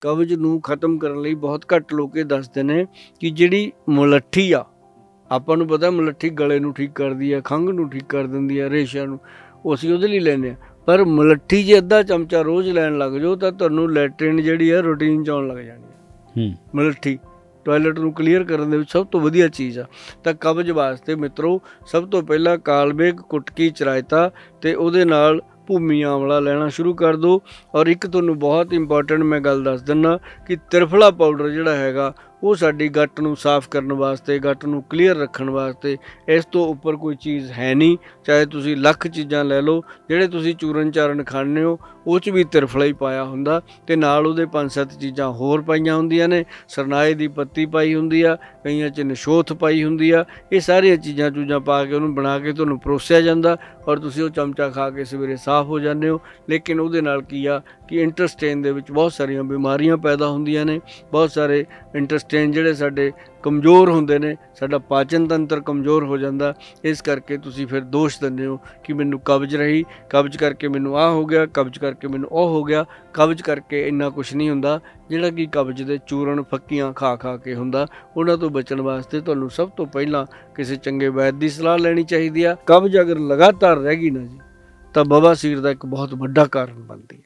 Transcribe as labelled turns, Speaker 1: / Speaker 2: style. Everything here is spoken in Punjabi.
Speaker 1: ਕਬਜ਼ ਨੂੰ ਖਤਮ ਕਰਨ ਲਈ ਬਹੁਤ ਘੱਟ ਲੋਕ ਇਹ ਦੱਸਦੇ ਨੇ ਕਿ ਜਿਹੜੀ ਮੁਲੱਠੀ ਆ ਆਪਾਂ ਨੂੰ ਪਤਾ ਮੁਲੱਠੀ ਗਲੇ ਨੂੰ ਠੀਕ ਕਰਦੀ ਆ ਖੰਘ ਨੂੰ ਠੀਕ ਕਰ ਦਿੰਦੀ ਆ ਰੇਸ਼ਾ ਨੂੰ ਉਹ ਅਸੀਂ ਉਹਦੇ ਲਈ ਲੈਂਦੇ ਆ। ਪਰ ਮੁਲੱਠੀ ਜੇ ਅੱਧਾ ਚਮਚਾ ਰੋਜ਼ ਲੈਣ ਲੱਗ ਜਾਓ ਤਾਂ ਤੁਹਾਨੂੰ ਲੈਟਰਿਨ ਜਿਹੜੀ ਆ ਰੂਟੀਨ ਚ ਆਉਣ ਲੱਗ ਜਾਣੀ ਆ।
Speaker 2: ਹੂੰ।
Speaker 1: ਮੁਲੱਠੀ ਟਾਇਲਟ ਨੂੰ ਕਲੀਅਰ ਕਰਨ ਦੇ ਵਿੱਚ ਸਭ ਤੋਂ ਵਧੀਆ ਚੀਜ਼ ਆ। ਤਾਂ ਕਬਜ਼ ਵਾਸਤੇ ਮਿੱਤਰੋ ਸਭ ਤੋਂ ਪਹਿਲਾਂ ਕਾਲਬੇਗ ਕੁਟਕੀ ਚਰਾਇਤਾ ਤੇ ਉਹਦੇ ਨਾਲ ਭੂਮੀ ਆਮਲਾ ਲੈਣਾ ਸ਼ੁਰੂ ਕਰ ਦਿਓ ਔਰ ਇੱਕ ਤੁਹਾਨੂੰ ਬਹੁਤ ਇੰਪੋਰਟੈਂਟ ਮੈਂ ਗੱਲ ਦੱਸ ਦਿੰਨਾ ਕਿ ਤ੍ਰਿਫਲਾ ਪਾਊਡਰ ਜਿਹੜਾ ਹੈਗਾ ਉਹ ਸਾਡੀ ਗੱਟ ਨੂੰ ਸਾਫ਼ ਕਰਨ ਵਾਸਤੇ, ਗੱਟ ਨੂੰ ਕਲੀਅਰ ਰੱਖਣ ਵਾਸਤੇ, ਇਸ ਤੋਂ ਉੱਪਰ ਕੋਈ ਚੀਜ਼ ਹੈ ਨਹੀਂ। ਚਾਹੇ ਤੁਸੀਂ ਲੱਖ ਚੀਜ਼ਾਂ ਲੈ ਲਓ, ਜਿਹੜੇ ਤੁਸੀਂ ਚੂਰਨ ਚਾਰਨ ਖਾਣੇ ਹੋ, ਉਹ 'ਚ ਵੀ ਤਿਰਫਲਾ ਹੀ ਪਾਇਆ ਹੁੰਦਾ ਤੇ ਨਾਲ ਉਹਦੇ ਪੰਜ ਸੱਤ ਚੀਜ਼ਾਂ ਹੋਰ ਪਾਈਆਂ ਹੁੰਦੀਆਂ ਨੇ। ਸਰਨਾਏ ਦੀ ਪੱਤੀ ਪਾਈ ਹੁੰਦੀ ਆ, ਕਈਆਂ 'ਚ ਨਸ਼ੋਥ ਪਾਈ ਹੁੰਦੀ ਆ। ਇਹ ਸਾਰੀਆਂ ਚੀਜ਼ਾਂ ਚੂਜ਼ਾਂ ਪਾ ਕੇ ਉਹਨੂੰ ਬਣਾ ਕੇ ਤੁਹਾਨੂੰ ਪਰੋਸਿਆ ਜਾਂਦਾ ਔਰ ਤੁਸੀਂ ਉਹ ਚਮਚਾ ਖਾ ਕੇ ਸਵੇਰੇ ਸਾਫ਼ ਹੋ ਜਾਂਦੇ ਹੋ। ਲੇਕਿਨ ਉਹਦੇ ਨਾਲ ਕੀ ਆ ਕਿ ਇੰਟਰਸਟੇਨ ਦੇ ਵਿੱਚ ਬਹੁਤ ਸਾਰੀਆਂ ਬਿਮਾਰੀਆਂ ਪੈਦਾ ਹੁੰਦੀਆਂ ਨੇ। ਬਹੁਤ ਸਾਰੇ ਇੰਟਰਸਟ ਇੰਟਰਸਟੇਨ ਜਿਹੜੇ ਸਾਡੇ ਕਮਜ਼ੋਰ ਹੁੰਦੇ ਨੇ, ਸਾਡਾ ਪਾਚਨ ਤੰਤਰ ਕਮਜ਼ੋਰ ਹੋ ਜਾਂਦਾ। ਇਸ ਕਰਕੇ ਤੁਸੀਂ ਫਿਰ ਦੋਸ਼ ਦਿੰਦੇ ਹੋ ਕਿ ਮੈਨੂੰ ਕਬਜ਼ ਰਹੀ, ਕਬਜ਼ ਕਰਕੇ ਮੈਨੂੰ ਆਹ ਹੋ ਗਿਆ, ਕਬਜ਼ ਕਰਕੇ ਮੈਨੂੰ ਉਹ ਹੋ ਗਿਆ, ਕਬਜ਼ ਕਰਕੇ ਇੰਨਾ ਕੁਝ ਨਹੀਂ ਹੁੰਦਾ, ਜਿਹੜਾ ਕਿ ਕਬਜ਼ ਦੇ ਚੂਰਨ ਫੱਕੀਆਂ ਖਾ ਖਾ ਕੇ ਹੁੰਦਾ। ਉਹਨਾਂ ਤੋਂ ਬਚਣ ਵਾਸਤੇ ਤੁਹਾਨੂੰ ਸਭ ਤੋਂ ਪਹਿਲਾਂ ਕਿਸੇ ਚੰਗੇ ਵੈਦ ਦੀ ਸਲਾਹ ਲੈਣੀ ਚਾਹੀਦੀ ਆ। ਕਬਜ਼ ਅਗਰ ਲਗਾਤਾਰ ਰਹਿ ਗਈ ਨਾ ਜੀ, ਤਾਂ ਬਵਾਸੀਰ ਦਾ ਇੱਕ ਬਹੁਤ ਵੱਡਾ ਕਾਰਨ ਬਣਦੀ ਹੈ